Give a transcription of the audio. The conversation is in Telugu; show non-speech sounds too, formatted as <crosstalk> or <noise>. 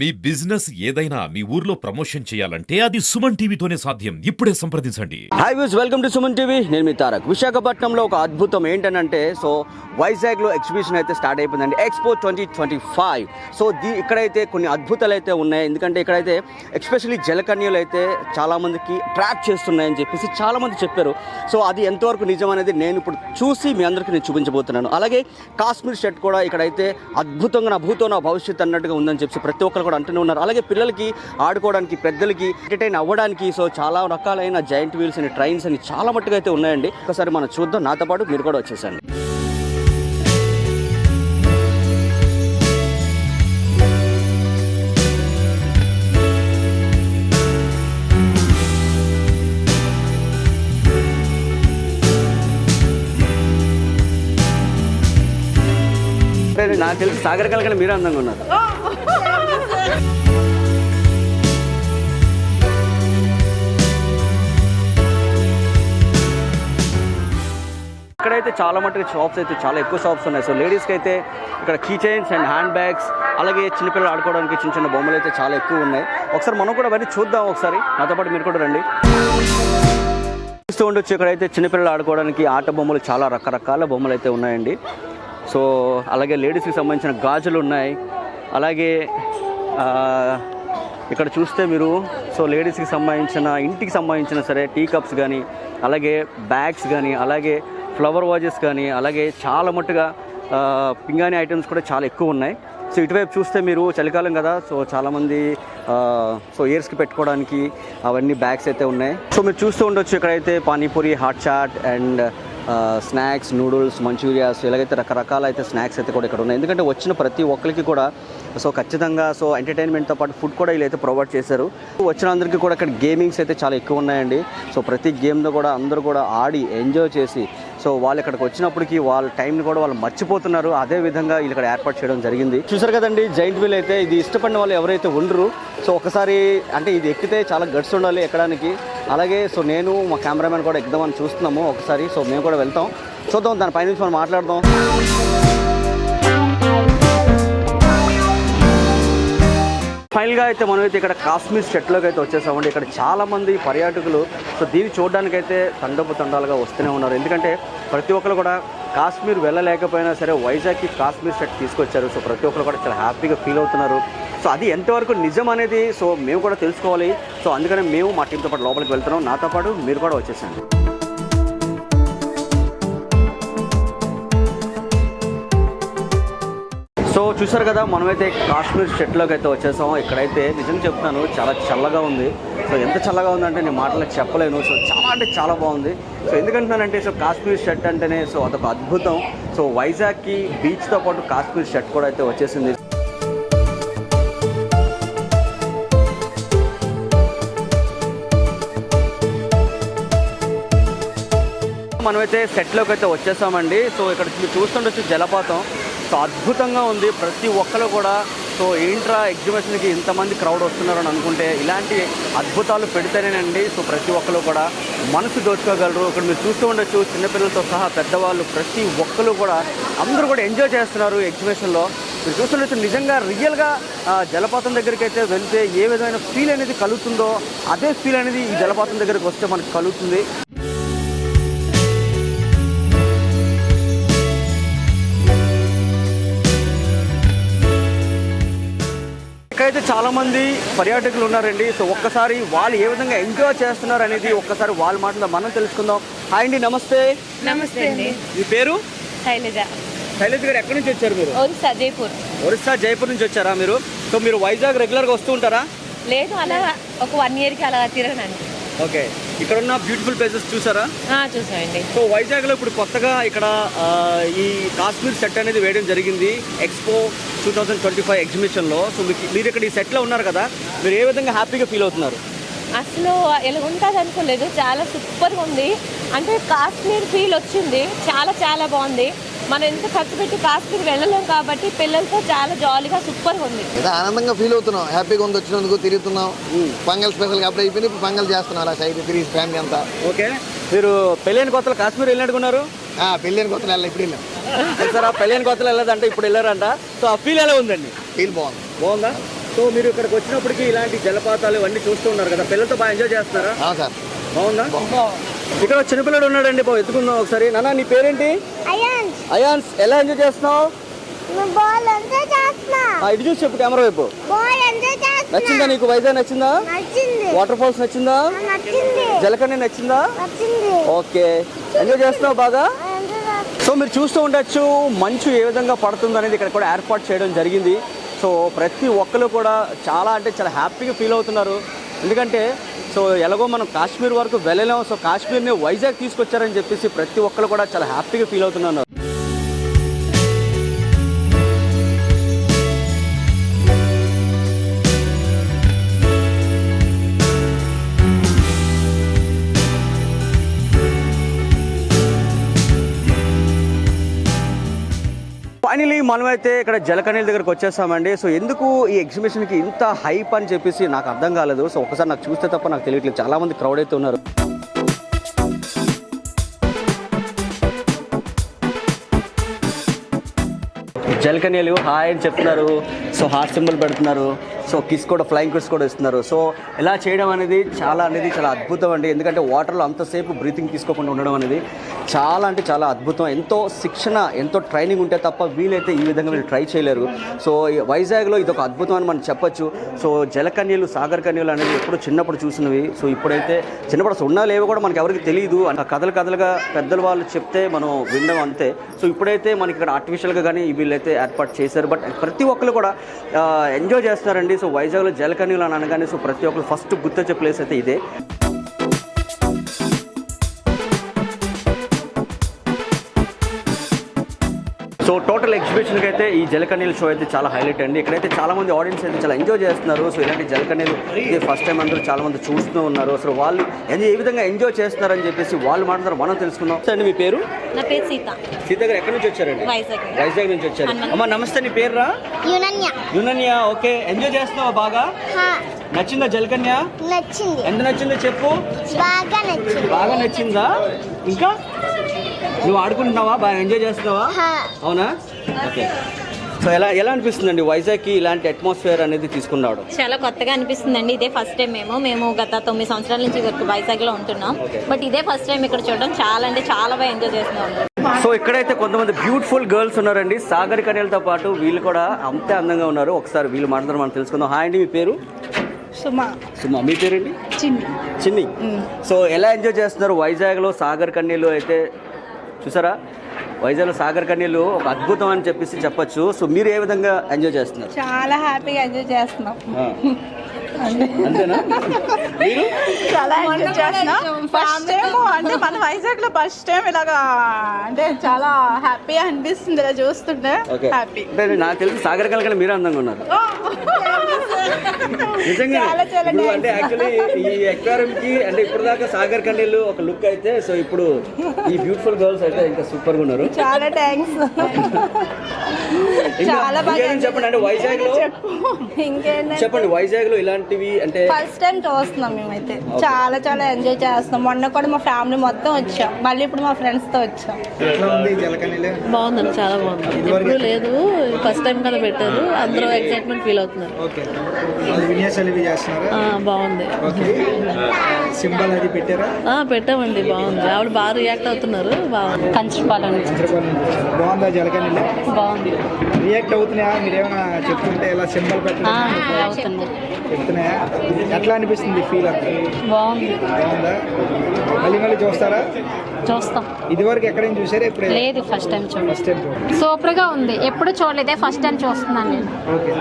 మీ బిజినెస్ ఏదైనా మీ ఊర్లో ప్రమోషన్ చేయాలంటే అది సుమన్ టీవీతోనే సాధ్యం. ఇప్పుడే సంప్రదించండి. Hi views welcome to Suman TV నేను మీ తారక్. విశాఖపట్నంలో ఒక అద్భుతం ఏంటనంటే సో వైజాగ్లో ఎగ్జిబిషన్ అయితే స్టార్ట్ అయిపోయిందండి. Expo twenty twenty five so దీ ఇక్కడైతే కొన్ని అద్భుతాలు అయితే ఉన్నాయి. ఎందుకంటే ఇక్కడైతే ఎస్పెషల్లీ జలకన్యలు అయితే చాలామందికి ట్రాక్ చేస్తున్నాయని చెప్పేసి చాలామంది చెప్పారు. సో అది ఎంతవరకు నిజం అనేది నేను ఇప్పుడు చూసి మీ అందరికీ నేను చూపించబోతున్నాను. అలాగే కాశ్మీర్ షర్ట్ కూడా ఇక్కడైతే అద్భుతంగా నా భూతో నా భవిష్యత్ అన్నట్టుగా ఉందని చెప్పి ప్రతి ఒక్కరు కూడా అంటూనే ఉన్నారు. అలాగే పిల్లలకి ఆడుకోవడానికి పెద్దలకి ఎంటర్టైన్ అవ్వడానికి సో చాలా రకాలైన జైంట్ వీల్స్ అని ట్రైన్స్ అని చాలా మట్టుగా అయితే ఉన్నాయండి. ఒకసారి మనం చూద్దాం. నాతో పాటు మీరు కూడా వచ్చేసండి నాకు తెలిసి సాగర్ కలకని మీరే అందంగా ఉన్నారు. ఇక్కడైతే చాలా మటుకు షాప్స్ అయితే చాలా ఎక్కువ షాప్స్ ఉన్నాయి. సో లేడీస్కి అయితే ఇక్కడ key chains and hand bags అలాగే చిన్నపిల్లలు ఆడుకోవడానికి చిన్న చిన్న బొమ్మలు అయితే చాలా ఎక్కువ ఉన్నాయి. ఒకసారి మనం కూడా అవన్నీ చూద్దాం ఒకసారి. నాతో పాటు మీరు కూడా రండి. చూస్తూ ఉండొచ్చు ఇక్కడైతే చిన్నపిల్లలు ఆడుకోవడానికి ఆట బొమ్మలు చాలా రకరకాల బొమ్మలు అయితే ఉన్నాయండి. సో అలాగే లేడీస్కి సంబంధించిన గాజులు ఉన్నాయి. అలాగే ఇక్కడ చూస్తే మీరు సో లేడీస్కి సంబంధించిన ఇంటికి సంబంధించిన సరే టీ కప్స్ కానీ అలాగే బ్యాగ్స్ కానీ అలాగే ఫ్లవర్ వాజెస్ కానీ అలాగే చాలా మట్టుగా పింగాణి ఐటమ్స్ కూడా చాలా ఎక్కువ ఉన్నాయి. సో ఇటువైపు చూస్తే మీరు చలికాలం కదా సో చాలామంది సో ఇయర్స్కి పెట్టుకోవడానికి అవన్నీ బ్యాగ్స్ అయితే ఉన్నాయి. సో మీరు చూస్తూ ఉండొచ్చు ఇక్కడైతే panipuri hot chaat and snacks noodles manchurians ఇలాగైతే రకరకాల అయితే స్నాక్స్ అయితే కూడా ఇక్కడ ఉన్నాయి. ఎందుకంటే వచ్చిన ప్రతి ఒక్కరికి కూడా సో ఖచ్చితంగా సో ఎంటర్టైన్మెంట్తో పాటు ఫుడ్ కూడా వీళ్ళైతే ప్రొవైడ్ చేశారు. వచ్చిన అందరికీ కూడా ఇక్కడ గేమింగ్స్ అయితే చాలా ఎక్కువ ఉన్నాయండి. సో ప్రతి గేమ్లో కూడా అందరూ కూడా ఆడి ఎంజాయ్ చేసి సో వాళ్ళు ఇక్కడికి వచ్చినప్పటికీ వాళ్ళ టైంని కూడా వాళ్ళు మర్చిపోతున్నారు. అదే విధంగా వీళ్ళు ఇక్కడ ఏర్పాటు చేయడం జరిగింది. చూసారు కదండి జైంట్ వీల్ అయితే ఇది ఇష్టపడిన వాళ్ళు ఎవరైతే ఉండరు సో ఒకసారి అంటే ఇది ఎక్కితే చాలా గట్స్ ఉండాలి ఎక్కడానికి. అలాగే సో నేను మా కెమెరామెన్ కూడా ఎక్కుదామని చూస్తున్నాము ఒకసారి. సో మేము కూడా వెళ్తాం. చూద్దాం దాని పైన మనం మాట్లాడదాం. ఫైనల్గా అయితే మనమైతే ఇక్కడ కాశ్మీర్ చెట్లోకి అయితే వచ్చేసామండి. ఇక్కడ చాలామంది పర్యాటకులు సో దీన్ని చూడడానికైతే తండపు తండాలుగా వస్తూనే ఉన్నారు. ఎందుకంటే ప్రతి ఒక్కరు కూడా కాశ్మీర్ వెళ్ళలేకపోయినా సరే వైజాగ్కి కాశ్మీర్ షర్ట్ తీసుకొచ్చారు. సో ప్రతి ఒక్కరు కూడా చాలా హ్యాపీగా ఫీల్ అవుతున్నారు. సో అది ఎంతవరకు నిజం అనేది సో మేము కూడా తెలుసుకోవాలి. సో అందుకనే మేము మా టీంతో పాటు లోపలికి వెళ్తున్నాం. నాతో పాటు మీరు కూడా వచ్చేసండి. చూసారు కదా మనమైతే కాశ్మీర్ షెట్లోకి అయితే వచ్చేసాం ఇక్కడైతే నిజం చెప్తాను చాలా చల్లగా ఉంది. సో ఎంత చల్లగా ఉందంటే నేను మాటలకు చెప్పలేను. సో చాలా అంటే చాలా బాగుంది. సో ఎందుకంటున్నానంటే సో కాశ్మీర్ షర్ట్ అంటేనే సో అదొక అద్భుతం. సో వైజాగ్కి బీచ్తో పాటు కాశ్మీర్ షర్ట్ కూడా అయితే వచ్చేసింది. మనమైతే సెట్లోకి అయితే వచ్చేసామండి. సో ఇక్కడ మీరు చూస్తుండొచ్చు జలపాతం. సో అద్భుతంగా ఉంది. ప్రతి ఒక్కరు కూడా సో ఏంట్రా ఎగ్జిబిషన్కి ఇంతమంది క్రౌడ్ వస్తున్నారని అనుకుంటే ఇలాంటి అద్భుతాలు పెడితేనేనండి. సో ప్రతి ఒక్కరు కూడా మనసు దోచుకోగలరు. ఇక్కడ మీరు చూస్తూ ఉండొచ్చు చిన్నపిల్లలతో సహా పెద్దవాళ్ళు ప్రతి ఒక్కరు కూడా అందరూ కూడా ఎంజాయ్ చేస్తున్నారు ఎగ్జిబిషన్లో. మీరు చూస్తుండొచ్చు నిజంగా రియల్గా జలపాతం దగ్గరికి అయితే వెళ్తే ఏ విధమైన ఫీల్ అనేది కలుగుతుందో అదే ఫీల్ అనేది ఈ జలపాతం దగ్గరికి వస్తే మనకు కలుగుతుంది. ఇక్కడైతే చాలా మంది పర్యాటకులు ఉన్నారండి. సో ఒక్కసారి వాళ్ళు ఏ విధంగా ఎంజాయ్ చేస్తున్నారు అనేది ఒక్కసారి వాళ్ళ మాటలో మనం తెలుసుకుందాం. హాయ్ అండి నమస్తే. నమస్తే అండి. మీ పేరు? శైలజ. శైలజ్ గారు ఎక్కడి నుంచి వచ్చారు మీరు? ఒరిస్సా జైపూర్. ఒరిస్సా జైపూర్ నుంచి వచ్చారా మీరు? సో మీరు వైజాగ్ రెగ్యులర్గా వస్తూ ఉంటారా? లేదు అలా ఒక వన్ ఇయర్కి అలా తిరగనండి. ఓకే. ఇక్కడ ఉన్న బ్యూటిఫుల్ ప్లేసెస్ చూసారా? ఆ, చూసామండి. సో వైజాగ్లో ఇప్పుడు కొత్తగా ఇక్కడ ఈ కాశ్మీర్ సెట్ అనేది వేయడం జరిగింది. Expo two thousand twenty five ఎగ్జిబిషన్లో సో మీకు మీరు ఇక్కడ ఈ సెట్లో ఉన్నారు కదా మీరు ఏ విధంగా హ్యాపీగా ఫీల్ అవుతున్నారు? అసలు ఎలా ఉంటుంది అనుకోలేదు. చాలా సూపర్గా ఉంది. అంటే కాశ్మీర్ ఫీల్ వచ్చింది. చాలా చాలా బాగుంది. మనం ఎంత ఖర్చు పెట్టి కాశ్మీర్ వెళ్ళలేం కాబట్టి పిల్లలతో చాలా జాలీగా సూపర్గా ఉంది. ఏదో ఆనందంగా ఫీల్ అవుతున్నాం. హ్యాపీగా ఉంది వచ్చినందుకు తిరుగుతున్నాం. పంగల్ స్పెషల్ అప్పుడు అయిపోయింది. ఇప్పుడు పంగల్ చేస్తున్నాం అలా సైడ్ తిరిగి ఫ్యామిలీ అంతా. ఓకే. మీరు పెళ్ళైన కొత్తలో కాశ్మీర్ వెళ్ళినట్టుకున్నారు ఆ, పెళ్ళైన కొత్త నెల ఇప్పుడు వెళ్ళాం. <laughs> సార్ ఆ పెళ్ళైన కొత్తలో వెళ్ళదంటే ఇప్పుడు వెళ్ళారంట. సో ఆ ఫీల్ ఎలా ఉందండి? ఫీల్ బాగుంది. బాగుందా? సో మీరు ఇక్కడికి వచ్చినప్పటికి ఇలాంటి జలపాతాలు ఇవన్నీ చూస్తూ ఉన్నారు కదా పిల్లలతో బాగా ఎంజాయ్ చేస్తున్నారా? ఆ, సార్. బాగుందా? ఇక్కడ చిన్నపిల్లడు ఉన్నాడండి బాబు ఎత్తుకుందాం ఒకసారి. నాన్న నీ పేరేంటి? అయాన్. అయాన్స్ ఎలా ఎంజాయ్ చేస్తున్నావు? ఇటు చూసి చెప్పు కెమెరా వైపు. నచ్చిందా నీకు? వైజాగ్ నచ్చిందా? నచ్చింది. వాటర్ ఫాల్స్ నచ్చిందా? నచ్చింది. జలకన్య నచ్చిందా? నచ్చింది. ఓకే. ఎంజాయ్ చేస్తున్నావు బాగా. సో మీరు చూస్తూ ఉండొచ్చు మంచు ఏ విధంగా పడుతుంది అనేది ఇక్కడ కూడా ఏర్పాటు చేయడం జరిగింది. సో ప్రతి ఒక్కరు కూడా చాలా అంటే చాలా హ్యాపీగా ఫీల్ అవుతున్నారు. ఎందుకంటే సో ఎలాగో మనం కాశ్మీర్ వరకు వెళ్ళలేము. సో కాశ్మీర్ని వైజాగ్ తీసుకొచ్చారని చెప్పేసి ప్రతి ఒక్కరు కూడా చాలా హ్యాపీగా ఫీల్ అవుతున్నారు. ఫైనలీ మనమైతే ఇక్కడ జలకనీల దగ్గరకు వచ్చేసామండి. సో ఎందుకు ఈ ఎగ్జిబిషన్కి ఇంత హైప్ అని చెప్పేసి నాకు అర్థం కాలేదు. సో ఒకసారి నాకు చూస్తే తప్ప నాకు తెలియట్లేదు. చాలా మంది క్రౌడ్ అయితే ఉన్నారు. జలకనీలు హాయ్ అని చెప్తున్నారు. సో హార్ట్ సింబల్ పెడుతున్నారు. సో కిస్ కూడా ఫ్లయింగ్ కిస్ కూడా ఇస్తున్నారు. సో ఇలా చేయడం అనేది చాలా అనేది చాలా అద్భుతం అండి. ఎందుకంటే వాటర్లో అంతసేపు బ్రీతింగ్ తీసుకోకుండా ఉండడం అనేది చాలా అంటే చాలా అద్భుతం. ఎంతో శిక్షణ ఎంతో ట్రైనింగ్ ఉంటే తప్ప వీలైతే ఈ విధంగా వీళ్ళు ట్రై చేయలేరు. సో వైజాగ్లో ఇది ఒక అద్భుతం అని మనం చెప్పొచ్చు. సో జలకన్యలు సాగర్ కన్యలు అనేది ఎప్పుడు చిన్నప్పుడు చూసినవి. సో ఇప్పుడైతే చిన్నప్పుడు అసలు ఉన్నా లేవో కూడా మనకి ఎవరికి తెలియదు ఆ కథలు కథలుగా పెద్దలు వాళ్ళు చెప్తే మనం వినడం అంతే. సో ఇప్పుడైతే మనకి ఇక్కడ ఆర్టిఫిషియల్గా కానీ వీళ్ళైతే ఏర్పాటు చేశారు. బట్ ప్రతి ఒక్కరు కూడా ఎంజాయ్ చేస్తున్నారండి సో వైజాగ్లో జలకన్యలు అని అనగానే సో ప్రతి ఒక్కరు ఫస్ట్ గుర్తొచ్చే ప్లేస్ అయితే ఇదే. సో టోటల్ ఎగ్జిబిషన్కి అయితే ఈ జలకన్నీల షో అయితే చాలా హైలైట్ అండి. ఇక్కడైతే చాలా మంది ఆడియన్స్ అయితే చాలా ఎంజాయ్ చేస్తున్నారు. సో ఇలాంటి జలకన్నీలు ఇది ఫస్ట్ టైం అందరూ చాలా మంది చూస్తూ ఉన్నారు. అసలు వాళ్ళు ఎంజాయ్ ఏ విధంగా ఎంజాయ్ చేస్తున్నారని చెప్పేసి వాళ్ళు మాట్లాడారు మనం తెలుసుకుందాం. సార్ అండి మీ పేరు? నా పేరు సీత. సీత గారు ఎక్కడి నుంచి వచ్చారండి? వైజాగ్ నుంచి. వచ్చారు. అమ్మ నమస్తే నీ పేరు రా యునన్య. యునన్య ఓకే. ఎంజాయ్ చేస్తున్నావా బాగా? హా, నచ్చిందా జలకన్య? నచ్చింది. ఎంత నచ్చిందో చెప్పు. బాగా నచ్చింది. బాగా నచ్చిందా? ఇంకా? నువ్వు ఆడుకుంటున్నావా? బాగా ఎంజాయ్ చేస్తున్నావా? అవునా? ఓకే సో ఎలా ఎలా అనిపిస్తుందండి వైజాగ్కి ఇలాంటి అట్మాస్ఫియర్ అనేది తీసుకున్నాడు? చాలా కొత్తగా అనిపిస్తుందండి. ఇదే ఫస్ట్ టైం మేము. మేము గత తొమ్మిది సంవత్సరాల నుంచి వైజాగ్లో ఉంటున్నాం. బట్ ఇదే ఫస్ట్ టైం ఇక్కడ చూడడం చాలా అంటే చాలా బాగా ఎంజాయ్ చేస్తున్నాం. సో ఇక్కడైతే కొంతమంది బ్యూటిఫుల్ గర్ల్స్ ఉన్నారండి. సాగర్ కన్యలతో పాటు వీళ్ళు కూడా అంతే అందంగా ఉన్నారు. ఒకసారి వీళ్ళు మాట్లాడదాం మనం తెలుసుకుందాం. హాయ్ అండి మీ పేరు? సుమా. సుమా. మీ పేరండి? చిన్ని. చిన్ని. సో ఎలా ఎంజాయ్ చేస్తున్నారు వైజాగ్లో సాగర్ కన్యలు అయితే చూసారా? వైజాగ్లో సాగర్ కన్యలు ఒక అద్భుతం అని చెప్పేసి చెప్పొచ్చు. సో మీరు ఏ విధంగా ఎంజాయ్ చేస్తున్నారు? చాలా హ్యాపీగా ఎంజాయ్ చేస్తున్నాం. ఆ. అంతేనా? మీరు? చాలా ఎంజాయ్ చేస్తున్నాం. ఫస్ట్ టైం అంటే మన వైజాగ్లో ఫస్ట్ టైం ఇలాగా అంటే చాలా హ్యాపీగా అనిపిస్తుంది ఇలా చూస్తుంటే. హ్యాపీ నాకు తెలిసి సాగర్ కనుక మీరే అందంగా ఉన్నారు. నిజంగా చాలా చాలా ఇప్పుడు అంటే యాక్చువల్లీ ఈ ఎక్వారియం కి అంటే ఇప్పుడు దాకా సాగర్ కండీలు ఒక లుక్ అయితే సో ఇప్పుడు ఈ బ్యూటిఫుల్ గర్ల్స్ అయితే ఇంకా సూపర్గా ఉన్నారు. చాలా థ్యాంక్స్ చాలా బాగా చెప్పండి? అంటే వైజాగ్లో ఇంకేంటంటే చెప్పండి వైజాగ్లో ఇలాంటివి అంటే ఫస్ట్ టైం చూస్తున్నాం మేమైతే. చాలా చాలా ఎంజాయ్ చేస్తున్నాం. మొన్న కూడా మా ఫ్యామిలీ మొత్తం వచ్చాం. మళ్ళీ ఇప్పుడు మా ఫ్రెండ్స్తో వచ్చాం. బాగుందండి చాలా బాగుంది. ఎప్పుడు లేదు. ఫస్ట్ టైం కదా పెట్టారు. అందరూ ఎక్సైట్మెంట్ ఫీల్ అవుతున్నారు. బాగుంది. ఓకే. సింబల్ అది పెట్టారా? ఆ, పెట్టామండి బాగుంది. ఆవిడ బాగా రియాక్ట్ అవుతున్నారు బాగుంది. కంచిపాలెం చంద్రబాబు బాగుందా రియాక్ట్ అవుతున్నాయా? చెప్తుంటే ఇలా సింబల్ పెట్టడం అవుతుంది చెప్తున్నాయా? ఎట్లా అనిపిస్తుంది ఫీల్ అంతా? బాగుంది. బాగుందా? మళ్ళీ మళ్ళీ చూస్తారా? చూస్తాం. ఇదివరకు ఎక్కడైనా చూసారా ఇప్పుడు లేదు ఫస్ట్ టైం చూడండి ఫస్ట్ టైం చూడండి సూపర్గా ఉంది. ఎప్పుడు చూడలేదే ఫస్ట్ టైం చూస్తున్నాను నేను. ఓకే.